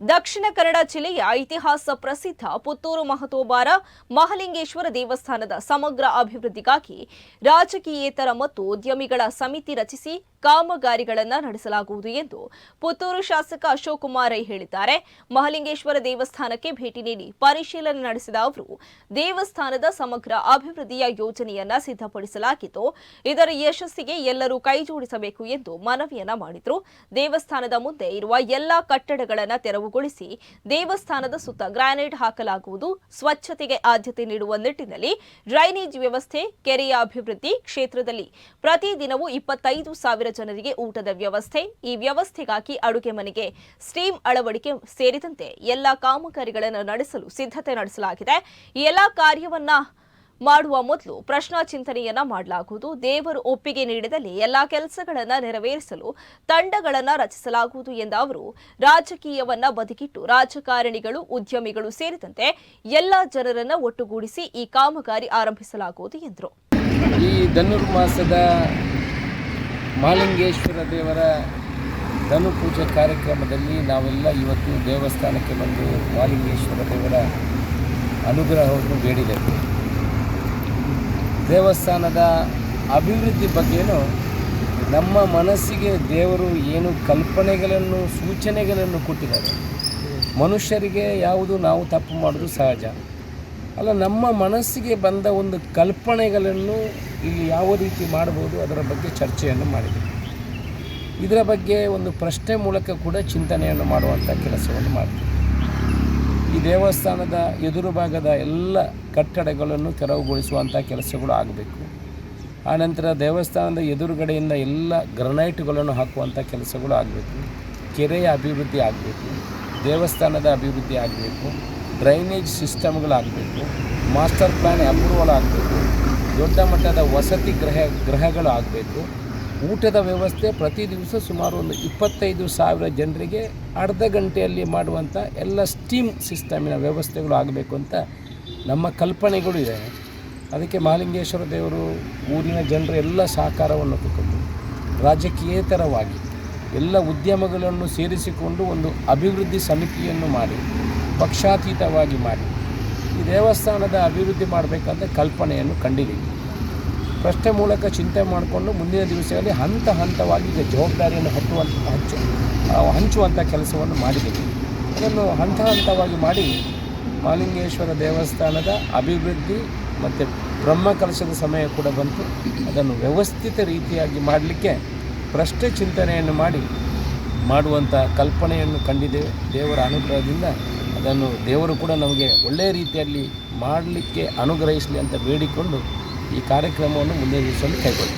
ದಕ್ಷಿಣ ಕನ್ನಡ ಜಿಲ್ಲೆಯ ಇತಿಹಾಸ ಪ್ರಸಿದ್ಧ ಪುತ್ತೂರು ಮಹತೋಬಾರ ಮಹಲಿಂಗೇಶ್ವರ ದೇವಸ್ಥಾನದ ಸಮಗ್ರ ಅಭಿವೃದ್ಧಿಗಾಗಿ ರಾಜಕೀಯೇತರ ಮತ್ತು ಉದ್ಯಮಿಗಳ ಸಮಿತಿ ರಚಿಸಿ ಕಾಮಗಾರಿಗಳನ್ನು ನಡೆಸಲಾಗುವುದು ಎಂದು ಪುತ್ತೂರು ಶಾಸಕ ಅಶೋಕ್ ಕುಮಾರ್ ರೈ ಹೇಳಿದ್ದಾರೆ. ಮಹಲಿಂಗೇಶ್ವರ ದೇವಸ್ಥಾನಕ್ಕೆ ಭೇಟಿ ನೀಡಿ ಪರಿಶೀಲನೆ ನಡೆಸಿದ ಅವರು, ದೇವಸ್ಥಾನದ ಸಮಗ್ರ ಅಭಿವೃದ್ಧಿಯ ಯೋಜನೆಯನ್ನ ಸಿದ್ಧಪಡಿಸಲಾಗಿದ್ದು, ಇದರ ಯಶಸ್ಸಿಗೆ ಎಲ್ಲರೂ ಕೈಜೋಡಿಸಬೇಕು ಎಂದು ಮನವಿಯನ್ನ ಮಾಡಿದ್ರು. ದೇವಸ್ಥಾನದ ಮುಂದೆ ಇರುವ ಎಲ್ಲಾ ಕಟ್ಟಡಗಳನ್ನು ತೆರವುಗೊಳಿಸಿ ದೇವಸ್ಥಾನದ ಸುತ್ತ ಗ್ರಾನೈಟ್ ಹಾಕಲಾಗುವುದು. ಸ್ವಚ್ಛತೆಗೆ ಆದ್ಯತೆ ನೀಡುವ ನಿಟ್ಟಿನಲ್ಲಿ ಡ್ರೈನೇಜ್ ವ್ಯವಸ್ಥೆ, ಕೆರೆಯ ಅಭಿವೃದ್ಧಿ ಕ್ಷೇತ್ರದಲ್ಲಿ ಪ್ರತಿದಿನವೂ ಇಪ್ಪತ್ತೈದು ಸಾವಿರ ಜನರಿಗೆ ಊಟದ ವ್ಯವಸ್ಥೆ, ಈ ವ್ಯವಸ್ಥೆಗಾಗಿ ಅಡುಗೆ ಮನೆಗೆ ಸ್ಟೀಮ್ ಅಳವಡಿಕೆ ಸೇರಿದಂತೆ ಎಲ್ಲಾ ಕಾಮಗಾರಿಗಳನ್ನು ನಡೆಸಲು ಸಿದ್ಧತೆ ನಡೆಸಲಾಗಿದೆ. ಈ ಎಲ್ಲಾ ಕಾರ್ಯವನ್ನ ಮಾಡುವ ಮೊದಲು ಪ್ರಶ್ನಾ ಚಿಂತನೆಯನ್ನ ಮಾಡಲಾಗುವುದು. ದೇವರು ಒಪ್ಪಿಗೆ ನೀಡಿದಲ್ಲಿ ಎಲ್ಲಾ ಕೆಲಸಗಳನ್ನ ನೆರವೇರಿಸಲು ತಂಡಗಳನ್ನ ರಚಿಸಲಾಗುವುದು ಎಂದ ಅವರು, ರಾಜಕೀಯವನ್ನ ಬದಿಗಿಟ್ಟು ರಾಜಕಾರಣಿಗಳು, ಉದ್ಯಮಿಗಳು ಸೇರಿದಂತೆ ಎಲ್ಲಾ ಜನರನ್ನ ಒಟ್ಟುಗೂಡಿಸಿ ಈ ಕಾಮಗಾರಿ ಆರಂಭಿಸಲಾಗುವುದು ಎಂದರು. ಮಹಾಲಿಂಗೇಶ್ವರ ದೇವರ ಧನು ಪೂಜೆ ಕಾರ್ಯಕ್ರಮದಲ್ಲಿ ನಾವೆಲ್ಲ ಇವತ್ತು ದೇವಸ್ಥಾನಕ್ಕೆ ಬಂದು ಮಾಲಿಂಗೇಶ್ವರ ದೇವರ ಅನುಗ್ರಹವನ್ನು ಬೇಡಿದೆವು ದೇವಸ್ಥಾನದ ಅಭಿವೃದ್ಧಿ ಬಗ್ಗೆನೂ ನಮ್ಮ ಮನಸ್ಸಿಗೆ ದೇವರು ಏನು ಕಲ್ಪನೆಗಳನ್ನು, ಸೂಚನೆಗಳನ್ನು ಕೊಟ್ಟಿದ್ದಾರೆ. ಮನುಷ್ಯರಿಗೆ ಯಾವುದು ನಾವು ತಪ್ಪು ಮಾಡೋದು ಸಹಜ. ಅಲ್ಲ, ನಮ್ಮ ಮನಸ್ಸಿಗೆ ಬಂದ ಒಂದು ಕಲ್ಪನೆಗಳನ್ನು ಇಲ್ಲಿ ಯಾವ ರೀತಿ ಮಾಡ್ಬೋದು ಅದರ ಬಗ್ಗೆ ಚರ್ಚೆಯನ್ನು ಮಾಡಿದೆ. ಇದರ ಬಗ್ಗೆ ಒಂದು ಪ್ರಶ್ನೆ ಮೂಲಕ ಕೂಡ ಚಿಂತನೆಯನ್ನು ಮಾಡುವಂಥ ಕೆಲಸವನ್ನು ಮಾಡಿದೆ. ಈ ದೇವಸ್ಥಾನದ ಎದುರು ಭಾಗದ ಎಲ್ಲ ಕಟ್ಟಡಗಳನ್ನು ತೆರವುಗೊಳಿಸುವಂಥ ಕೆಲಸಗಳು ಆಗಬೇಕು. ಆನಂತರ ದೇವಸ್ಥಾನದ ಎದುರುಗಡೆಯಿಂದ ಎಲ್ಲ ಗ್ರನೈಟ್ಗಳನ್ನು ಹಾಕುವಂಥ ಕೆಲಸಗಳು ಆಗಬೇಕು. ಕೆರೆಯ ಅಭಿವೃದ್ಧಿ ಆಗಬೇಕು. ದೇವಸ್ಥಾನದ ಅಭಿವೃದ್ಧಿ ಆಗಬೇಕು. ಡ್ರೈನೇಜ್ ಸಿಸ್ಟಮ್ಗಳಾಗಬೇಕು, ಮಾಸ್ಟರ್ ಪ್ಲ್ಯಾನ್ ಅಪ್ರೂವಲ್ ಆಗಬೇಕು ದೊಡ್ಡ ಮಟ್ಟದ ವಸತಿ ಗೃಹ ಗೃಹಗಳು ಆಗಬೇಕು ಊಟದ ವ್ಯವಸ್ಥೆ ಪ್ರತಿ ದಿವಸ ಸುಮಾರು ಒಂದು ಇಪ್ಪತ್ತೈದು ಸಾವಿರ ಜನರಿಗೆ ಅರ್ಧ ಗಂಟೆಯಲ್ಲಿ ಮಾಡುವಂಥ ಎಲ್ಲ ಸ್ಟೀಮ್ ಸಿಸ್ಟಮಿನ ವ್ಯವಸ್ಥೆಗಳು ಆಗಬೇಕು ಅಂತ ನಮ್ಮ ಕಲ್ಪನೆಗಳು ಇದೆ. ಅದಕ್ಕೆ ಮಹಾಲಿಂಗೇಶ್ವರ ದೇವರು ಊರಿನ ಜನರ ಎಲ್ಲ ಸಹಕಾರವನ್ನು ತಗೊಂಡು ರಾಜಕೀಯೇತರವಾಗಿ ಎಲ್ಲ ಉದ್ಯಮಗಳನ್ನು ಸೇರಿಸಿಕೊಂಡು ಒಂದು ಅಭಿವೃದ್ಧಿ ಸಮಿತಿಯನ್ನು ಮಾಡಿ. ಪಕ್ಷಾತೀತವಾಗಿ ಮಾಡಿ. ಈ ದೇವಸ್ಥಾನದ ಅಭಿವೃದ್ಧಿ ಮಾಡಬೇಕಂತ ಕಲ್ಪನೆಯನ್ನು ಕಂಡಿದ್ದೀವಿ ಪ್ರಶ್ನೆ ಮೂಲಕ ಚಿಂತೆ ಮಾಡಿಕೊಂಡು ಮುಂದಿನ ದಿವಸಗಳಲ್ಲಿ ಹಂತ ಹಂತವಾಗಿ ಈಗ ಜವಾಬ್ದಾರಿಯನ್ನು ಹಟ್ಟುವಂಥ ಹಚ್ಚು ಹಂಚುವಂಥ ಕೆಲಸವನ್ನು ಮಾಡಿದ್ದೀವಿ ಅದನ್ನು ಹಂತ ಹಂತವಾಗಿ ಮಾಡಿ ಮಾಲಿಂಗೇಶ್ವರ ದೇವಸ್ಥಾನದ ಅಭಿವೃದ್ಧಿ ಮತ್ತು ಬ್ರಹ್ಮ ಕಲಶದ ಸಮಯ ಕೂಡ ಬಂತು. ಅದನ್ನು ವ್ಯವಸ್ಥಿತ ರೀತಿಯಾಗಿ ಮಾಡಲಿಕ್ಕೆ ಪ್ರಶ್ನೆ ಚಿಂತನೆಯನ್ನು ಮಾಡಿ ಮಾಡುವಂಥ ಕಲ್ಪನೆಯನ್ನು ಕಂಡಿದ್ದೇವೆ. ದೇವರ ಅನುಗ್ರಹದಿಂದ ಅದನ್ನು ದೇವರು ಕೂಡ ನಮಗೆ ಒಳ್ಳೆಯ ರೀತಿಯಲ್ಲಿ ಮಾಡಲಿಕ್ಕೆ ಅನುಗ್ರಹಿಸಲಿ ಅಂತ ಬೇಡಿಕೊಂಡು ಈ ಕಾರ್ಯಕ್ರಮವನ್ನು ಮುಂದಿನ ದಿವಸದಲ್ಲಿ ಕೈಗೊಳ್ಳಿ.